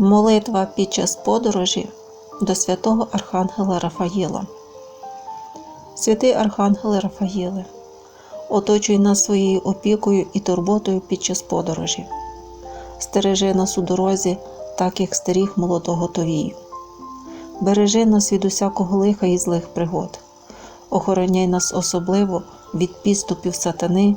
Молитва під час подорожі до святого Архангела Рафаїла. Святий Архангеле Рафаїле, оточуй нас своєю опікою і турботою під час подорожі. Стережи нас у дорозі, так як стеріг молодого Товію. Бережи нас від усякого лиха і злих пригод. Охороняй нас особливо від підступів сатани